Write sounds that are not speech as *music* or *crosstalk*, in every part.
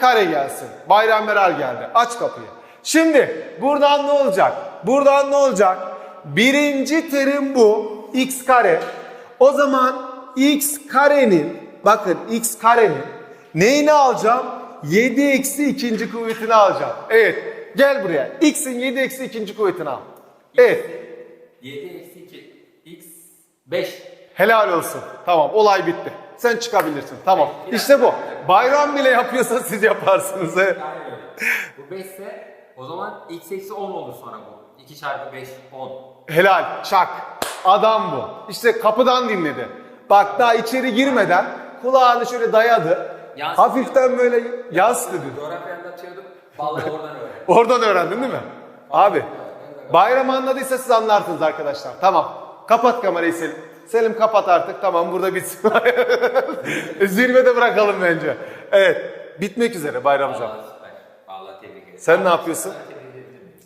kare gelsin. Bayram Meral geldi. Aç kapıyı. Şimdi buradan ne olacak? Buradan ne olacak? Birinci terim bu. X kare. O zaman x karenin bakın x karenin neyini alacağım? 7 eksi ikinci kuvvetini alacağım. Evet. Gel buraya. X'in 7 eksi ikinci kuvvetini al. Evet. 7 eksi 2 x 5. Helal olsun. Tamam olay bitti. Sen çıkabilirsin. Tamam. İşte bu. Bayram bile yapıyorsa siz yaparsınız. Evet. Öyle. Bu 5 ise o zaman x eksi 10 olur sonra bu. 2 çarpı 5 10. Helal. Çak. Adam bu. İşte kapıdan dinledi. Bak daha içeri girmeden kulağını şöyle dayadı. Yansıdı. Hafiften böyle yas dedi. Coğrafyanda atıyordum. Vallahi oradan öğrendim. *laughs* Oradan öğrendin değil mi? Abi. Bayram anladıysa siz anlarsınız arkadaşlar. Tamam. Kapat kamerayı Selim. Selim kapat artık. Tamam burada bitsin. *laughs* Zirvede bırakalım bence. Evet. Bitmek üzere Bayram hocam. Vallahi süper. Vallahi tebrik ederim. Sen ne yapıyorsun?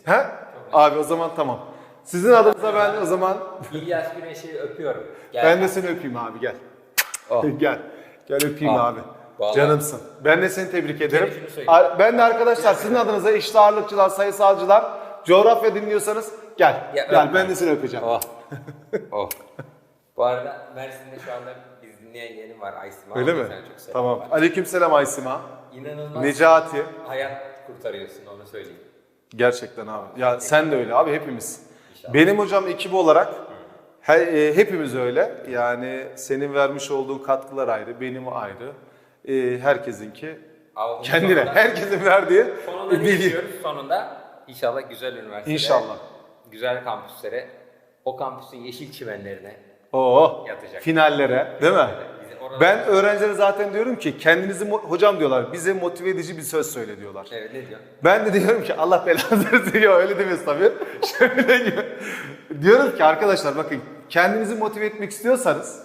He? Abi o zaman tamam. Sizin adınıza ben o zaman İlyas Güneş'i öpüyorum. Gel. ben de seni öpeyim abi gel. *laughs* Gel. Gel öpeyim Ah, abi. vallahi. Canımsın. Ben de seni tebrik ederim. şunu söyleyeyim. Ar- Ben de arkadaşlar sizin adınıza eşit ağırlıkçılar, sayısalcılar, coğrafya dinliyorsanız gel. Ya, gel öp. ben de seni öpeceğim. Oh. *laughs* oh. Bu arada Mersin'de şu anda biz dinleyen yeğenim var Aysima. Öyle mi? çok Tamam. var. Aleykümselam Aysima. İnanılmaz Necati. hayat kurtarıyorsun onu söyleyeyim. Gerçekten abi. Ya sen de öyle abi hepimiz. Benim hocam ekibi olarak he- e, hepimiz öyle. Yani senin vermiş olduğun katkılar ayrı, benim ayrı. E, herkesinki Ama kendine, sonunda- herkesin verdiği Sonunda bilgi. Sonunda inşallah güzel üniversitelere, İnşallah. güzel kampüslere, o kampüsün yeşil çimenlerine. Oo, Yatacak. finallere değil mi? Ben öğrencilere zaten diyorum ki kendinizi hocam diyorlar bize motive edici bir söz söyle diyorlar. Evet ne diyor? Ben de diyorum ki Allah belanı versin *laughs* ya öyle demiyoruz tabii. *laughs* Şöyle diyor. diyorum ki arkadaşlar bakın kendinizi motive etmek istiyorsanız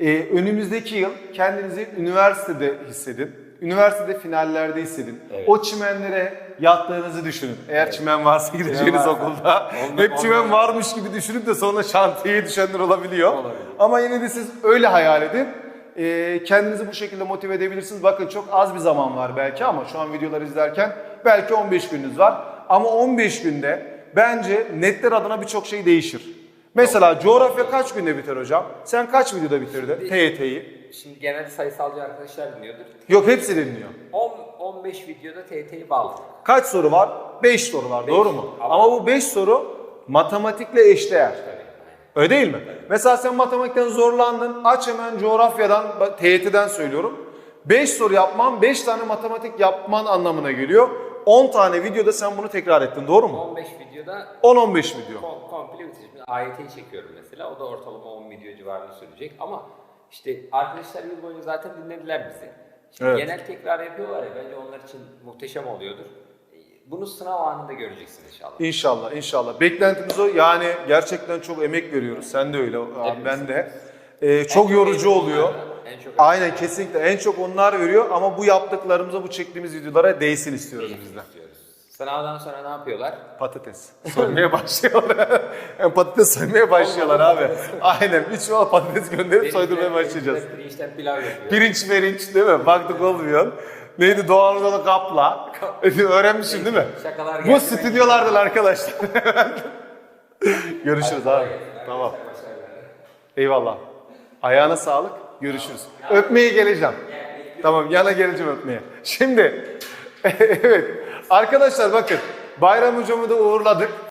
e, önümüzdeki yıl kendinizi üniversitede hissedin. Üniversitede finallerde hissedin. Evet. O çimenlere yattığınızı düşünün. Eğer çimen varsa gideceğiniz varsa. okulda. Olma- Hep çimen olmaz. varmış gibi düşünüp de sonra şantiyeye düşenler olabiliyor. Olabilir. Ama yine de siz öyle hayal edin. Ee, kendinizi bu şekilde motive edebilirsiniz. Bakın çok az bir zaman var belki ama şu an videoları izlerken belki 15 gününüz var. Ama 15 günde bence netler adına birçok şey değişir. Mesela coğrafya kaç günde biter hocam? Sen kaç videoda bitirdin TYT'yi? Şimdi genelde sayısalcı arkadaşlar dinliyordur. Yok hepsi dinliyor. 10 15 videoda TT'yi bağladık. Kaç soru var? 5 soru var doğru mu? Ama- Ama bu 5 soru matematikle eşdeğer. Öyle değil mi? Mesela sen matematikten zorlandın. Aç hemen coğrafyadan, bak, TYT'den söylüyorum. 5 soru yapman, 5 tane matematik yapman anlamına geliyor. 10 tane videoda sen bunu tekrar ettin. Doğru mu? 15 videoda 10-15 video. kom- komple. Şimdi AYT'yi çekiyorum mesela. O da ortalama 10 video civarında sürecek. Ama işte arkadaşlar yıl boyunca zaten dinlediler bizi. Şimdi Evet. genel tekrar yapıyorlar ya bence onlar için muhteşem oluyordur. Bunu sınav anında göreceksin inşallah. İnşallah, inşallah. Beklentimiz o. Yani gerçekten çok emek veriyoruz. Sen de öyle, abi, ben de. Ee, çok yorucu oluyor. En çok Aynen kesinlikle. En çok onlar veriyor ama bu yaptıklarımıza, bu çektiğimiz videolara değsin istiyoruz biz de. istiyoruz. Sınavdan sonra ne yapıyorlar? Patates. *laughs* Soymaya başlıyorlar. yani patates soymaya başlıyorlar abi. Aynen. Üç çuval patates gönderip soydurmaya başlayacağız. Pirinçten pilav yapıyor. Pirinç merinç değil mi? Baktık olmuyor. Neydi Doğu Anadolu kapla. *laughs* Öğrenmişim değil mi? Şakalar Bu geldi. stüdyolardan arkadaşlar. *laughs* Görüşürüz abi. gelsin. Tamam. Eyvallah. Ayağına sağlık. Görüşürüz. Öpmeye geleceğim. Tamam yana geleceğim öpmeye. Şimdi *laughs* evet arkadaşlar bakın Bayram hocamı da uğurladık.